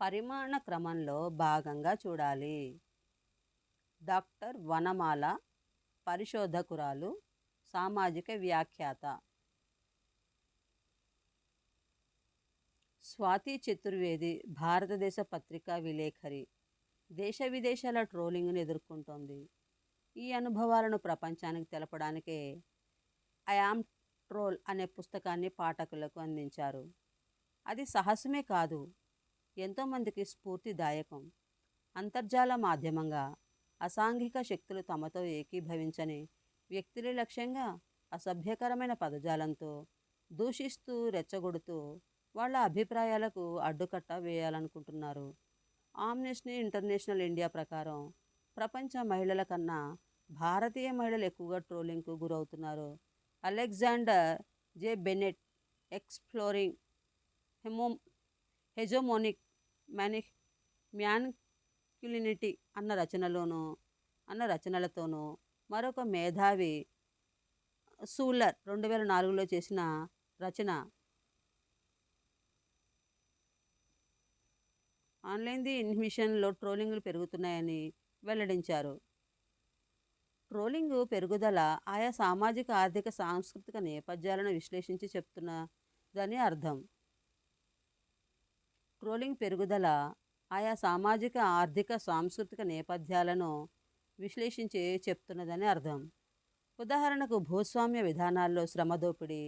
పరిమాణ క్రమంలో భాగంగా చూడాలి. డాక్టర్ వనమాల పరిశోధకురాలు సామాజిక వ్యాఖ్యాత. స్వాతి చతుర్వేది భారతదేశ పత్రికా విలేఖరి. దేశ విదేశాల ట్రోలింగ్ను ఎదుర్కొంటోంది. ఈ అనుభవాలను ప్రపంచానికి తెలపడానికే ఐఆమ్ ట్రోల్ అనే పుస్తకాన్ని పాఠకులకు అందించారు. అది సాహసమే కాదు ఎంతోమందికి స్ఫూర్తిదాయకం. అంతర్జాల మాధ్యమంగా అసాంఘిక శక్తులు తమతో ఏకీభవించని వ్యక్తులే లక్ష్యంగా అసభ్యకరమైన పదజాలంతో దూషిస్తూ రెచ్చగొడుతూ వాళ్ళ అభిప్రాయాలకు అడ్డుకట్ట వేయాలనుకుంటున్నారు. ఆమ్నెస్టీ ఇంటర్నేషనల్ ఇండియా ప్రకారం ప్రపంచ మహిళల కన్నా భారతీయ మహిళలు ఎక్కువగా ట్రోలింగ్కు గురవుతున్నారు. Alexander J Bennett exploring హెమో hegemonic మ్యాని masculinity అన్న రచనలోనూ అన్న రచనలతోనూ మరొక మేధావి సూలర్ రెండు వేల నాలుగులో చేసిన రచన. ఆన్లైన్ ది ఇన్హిమిషన్లో ట్రోలింగ్లు పెరుగుతున్నాయని వెల్లడించారు. ట్రోలింగ్ పెరుగుదల ఆయా సామాజిక ఆర్థిక సాంస్కృతిక నేపథ్యాలను విశ్లేషించి చెప్తున్నదని అర్థం. ట్రోలింగ్ పెరుగుదల ఆయా సామాజిక ఆర్థిక సాంస్కృతిక నేపథ్యాలను విశ్లేషించి చెప్తున్నదని అర్థం. ఉదాహరణకు భూస్వామ్య విధానాల్లో శ్రమ దోపిడీ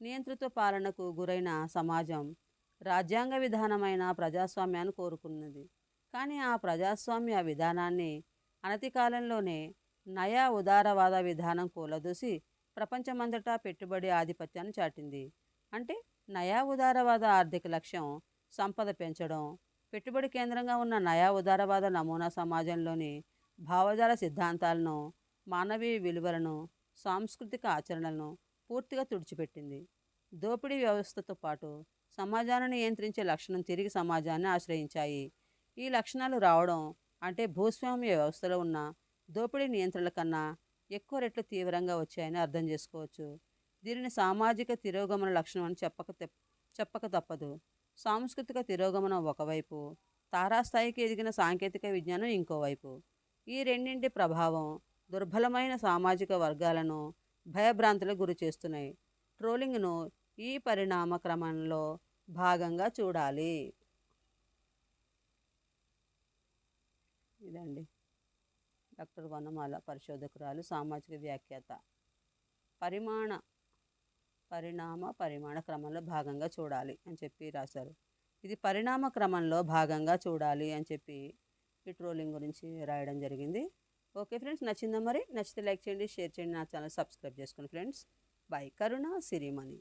నియంత్రిత పాలనకు గురైన సమాజం రాజ్యాంగ విధానమైన ప్రజాస్వామ్యాన్ని కోరుకున్నది. కానీ ఆ ప్రజాస్వామ్య విధానాన్ని అనతి కాలంలోనే నయా ఉదారవాద విధానం కూలదూసి ప్రపంచమంతటా పెట్టుబడి ఆధిపత్యాన్ని చాటింది. అంటే నయా ఉదారవాద ఆర్థిక లక్ష్యం సంపద పెంచడం పెట్టుబడి కేంద్రంగా ఉన్న నయా ఉదారవాద నమూనా సమాజంలోని భావజాల సిద్ధాంతాలను మానవీయ విలువలను సాంస్కృతిక ఆచరణలను పూర్తిగా తుడిచిపెట్టింది. దోపిడీ వ్యవస్థతో పాటు సమాజాన్ని నియంత్రించే లక్షణం తిరిగి సమాజాన్ని ఆశ్రయించాయి. ఈ లక్షణాలు రావడం అంటే భూస్వామ్య వ్యవస్థలో ఉన్న దోపిడీ నియంత్రణల కన్నా ఎక్కువ రెట్లు తీవ్రంగా వచ్చాయని అర్థం చేసుకోవచ్చు. దీనిని సామాజిక తిరోగమన లక్షణం అని చెప్పక చెప్పక తప్పదు. సాంస్కృతిక తిరోగమనం ఒకవైపు తారాస్థాయికి ఎదిగిన సాంకేతిక విజ్ఞానం ఇంకోవైపు. ఈ రెండింటి ప్రభావం దుర్బలమైన సామాజిక వర్గాలను భయభ్రాంతులకు గురి చేస్తున్నాయి. ట్రోలింగ్ను ఈ పరిణామ క్రమంలో భాగంగా చూడాలి. ఇదండి. డాక్టర్ వనమాల పరిశోధకురాలు సామాజిక వ్యాఖ్యాత. పరిమాణ పరిణామ పరిమాణ క్రమంలో భాగంగా చూడాలి అని చెప్పి రాశారు. ఇది పరిణామ క్రమంలో భాగంగా చూడాలి అని చెప్పి ఈ ట్రోలింగ్ గురించి రాయడం జరిగింది. ఓకే ఫ్రెండ్స్ నచ్చిందా మరి? నచ్చితే లైక్ చేయండి షేర్ చేయండి నా ఛానల్ సబ్స్క్రైబ్ చేసుకోండి ఫ్రెండ్స్. బాయ్ కరుణ సిరిమణి.